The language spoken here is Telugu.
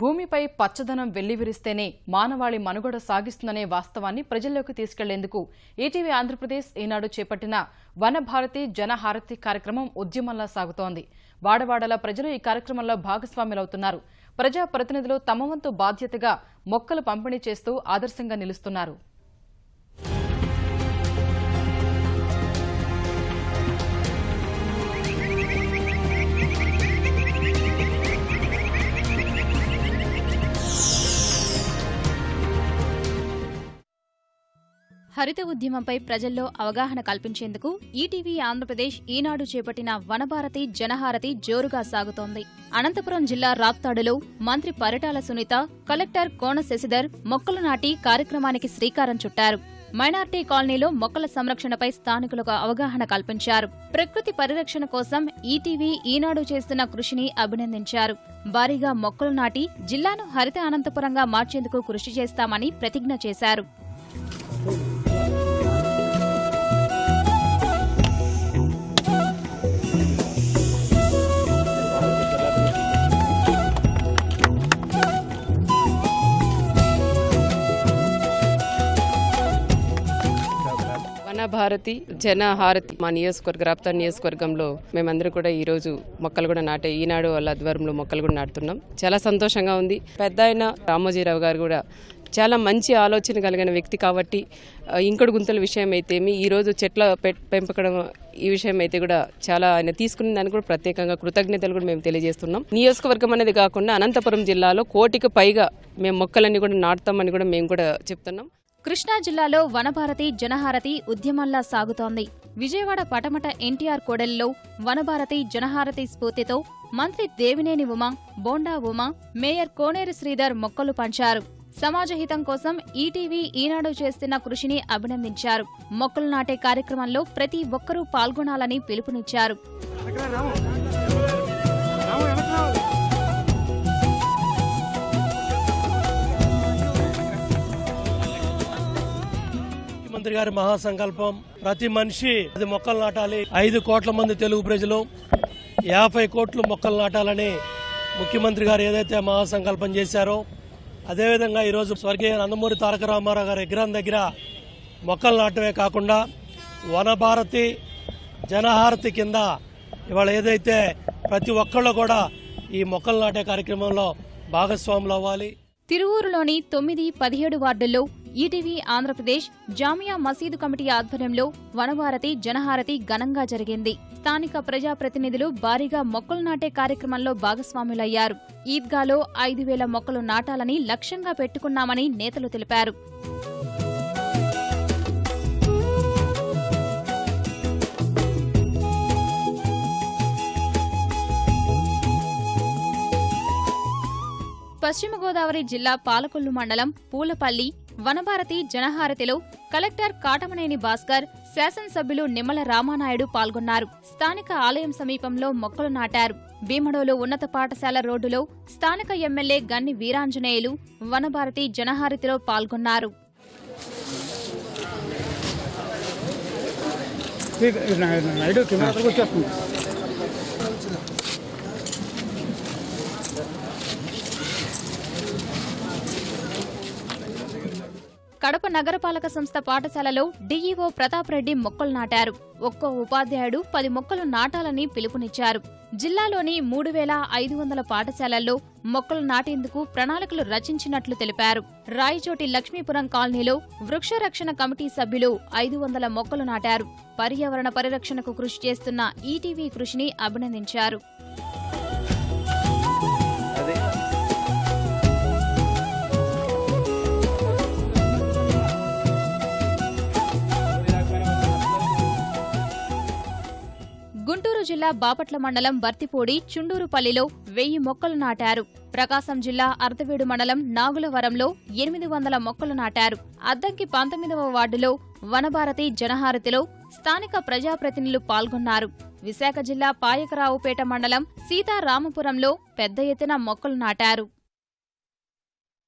భూమిపై పచ్చదనం వెల్లివిరిస్తేనే మానవాళి మనుగడ సాగిస్తుందనే వాస్తవాన్ని ప్రజల్లోకి తీసుకెళ్ళేందుకు ఈటీవీ ఆంధ్రప్రదేశ్ ఈనాడు చేపట్టిన వనభారతి జనహారతి కార్యక్రమం ఉద్యమంలా సాగుతోంది. వాడవాడల ప్రజలు ఈ కార్యక్రమంలో భాగస్వాములవుతున్నారు. ప్రజా ప్రతినిధులు తమ వంతు బాధ్యతగా మొక్కలు పంపిణీ చేస్తూ ఆదర్శంగా నిలుస్తున్నారు. హరిత ఉద్యమంపై ప్రజల్లో అవగాహన కల్పించేందుకు ఈటీవీ ఆంధ్రప్రదేశ్ ఈనాడు చేపట్టిన వనభారతి జనహారతి జోరుగా సాగుతోంది. అనంతపురం జిల్లా రాప్తాడులో మంత్రి పరిటాల సునీత కలెక్టర్ కోన శశిధర్ మొక్కలు నాటి కార్యక్రమానికి శ్రీకారం చుట్టారు. మైనార్టీ కాలనీలో మొక్కల సంరక్షణపై స్థానికులకు అవగాహన కల్పించారు. ప్రకృతి పరిరక్షణ కోసం ఈటీవీ ఈనాడు చేస్తున్న కృషిని అభినందించారు. భారీగా మొక్కలు నాటి జిల్లాను హరిత అనంతపురంగా మార్చేందుకు కృషి చేస్తామని ప్రతిజ్ఞ చేశారు. వనభారతి జన హారతి మా నియోజకవర్గ రాప్తా నియోజకవర్గంలో మేమందరం కూడా ఈ రోజు మొక్కలు కూడా నాటే ఈనాడు వాళ్ళ ఆధ్వర్యంలో మొక్కలు కూడా నాటుతున్నాం. చాలా సంతోషంగా ఉంది. పెద్ద ఆయన రామోజీరావు గారు కూడా చాలా మంచి ఆలోచన కలిగిన వ్యక్తి కాబట్టి ఇంకడు ఇంకుడు గుంతల విషయం అయితేమి ఈరోజు చెట్ల పె- పెంపకడం ఈ విషయం అయితే కూడా చాలా ఆయన తీసుకున్న దానికి కూడా ప్రత్యేకంగా కృతజ్ఞతలు కూడా మేము తెలియజేస్తున్నాం. నియోజకవర్గం అనేది కాకుండా అనంతపురం జిల్లాలో కోటికి పైగా మేము మొక్కలన్నీ కూడా నాటుతామని కూడా మేము కూడా చెప్తున్నాం. కృష్ణా జిల్లాలో వనభారతి జనహారతి ఉద్యమంలా సాగుతోంది. విజయవాడ పటమట ఎన్టీఆర్ కోడలిలో వనభారతి జనహారతి స్ఫూర్తితో మంత్రి దేవినేని ఉమ బోండా ఉమా మేయర్ కోనేరు శ్రీధర్ మొక్కలు పంచారు. సమాజహితం కోసం ఈటీవీ ఈనాడు చేస్తున్న కృషిని అభినందించారు. మొక్కలు నాటే కార్యక్రమంలో ప్రతి ఒక్కరూ పాల్గొనాలని పిలుపునిచ్చారు. ముఖ్యమంత్రి గారి మహాసంకల్పం ప్రతి మనిషి అది మొక్కలు నాటాలి. ఐదు కోట్ల మంది తెలుగు ప్రజలు యాభై కోట్లు మొక్కలు నాటాలని ముఖ్యమంత్రి గారు ఏదైతే మహాసంకల్పం చేశారో అదేవిధంగా ఈరోజు స్వర్గీయ నందమూరి తారక రామారావు గారి విగ్రహం దగ్గర మొక్కలు నాటమే కాకుండా వనభారతి జనహారతి కింద ఇవాళ ఏదైతే ప్రతి ఒక్కళ్ళు కూడా ఈ మొక్కలు నాటే కార్యక్రమంలో భాగస్వాములు అవ్వాలి. తిరువూరులోని తొమ్మిది పదిహేడు వార్డుల్లో ఈటీవీ ఆంధ్రప్రదేశ్ జామియా మసీదు కమిటీ ఆధ్వర్యంలో వనభారతి జనహారతి ఘనంగా జరిగింది. స్థానిక ప్రజాప్రతినిధులు భారీగా మొక్కలు నాటే కార్యక్రమంలో భాగస్వాములయ్యారు. ఈద్గాలో ఐదు వేల మొక్కలు నాటాలని లక్ష్యంగా పెట్టుకున్నామని నేతలు తెలిపారు. పశ్చిమ గోదావరి జిల్లా పాలకొల్లు మండలం పూలపల్లి వనభారతి జనహారతిలో కలెక్టర్ కాటమనేని భాస్కర్ శాసనసభ్యులు నిమ్మల రామానాయుడు పాల్గొన్నారు. స్థానిక ఆలయం సమీపంలో మొక్కలు నాటారు. భీమడోలు ఉన్నత పాఠశాల రోడ్డులో స్థానిక ఎమ్మెల్యే గన్ని వీరాంజనేయులు వనభారతి జనహారతిలో పాల్గొన్నారు. వచ్చేస్తుంది. కడప నగరపాలక సంస్థ పాఠశాలలో డీఈఓ ప్రతాప్ రెడ్డి మొక్కలు నాటారు. ఒక్కో ఉపాధ్యాయుడు పది మొక్కలు నాటాలని పిలుపునిచ్చారు. జిల్లాలోని మూడు వేల ఐదు వందల పాఠశాలల్లో మొక్కలు నాటేందుకు ప్రణాళికలు రచించినట్లు తెలిపారు. రాయచోటి లక్ష్మీపురం కాలనీలో వృక్ష రక్షణ కమిటీ సభ్యులు ఐదు వందల మొక్కలు నాటారు. పర్యావరణ పరిరక్షణకు కృషి చేస్తున్న ఈటీవీ కృషిని అభినందించారు. జిల్లా బాపట్ల మండలం బర్తిపూడి చుండూరుపల్లిలో వెయ్యి మొక్కలు నాటారు. ప్రకాశం జిల్లా అర్ధవీడు మండలం నాగులవరంలో ఎనిమిది వందల మొక్కలు నాటారు. అద్దంకి పంతొమ్మిదవ వార్డులో వనభారతి జనహారతిలో స్థానిక ప్రజాప్రతినిధులు పాల్గొన్నారు. విశాఖ జిల్లా పాయకరావుపేట మండలం సీతారామపురంలో పెద్ద ఎత్తున మొక్కలు నాటారు.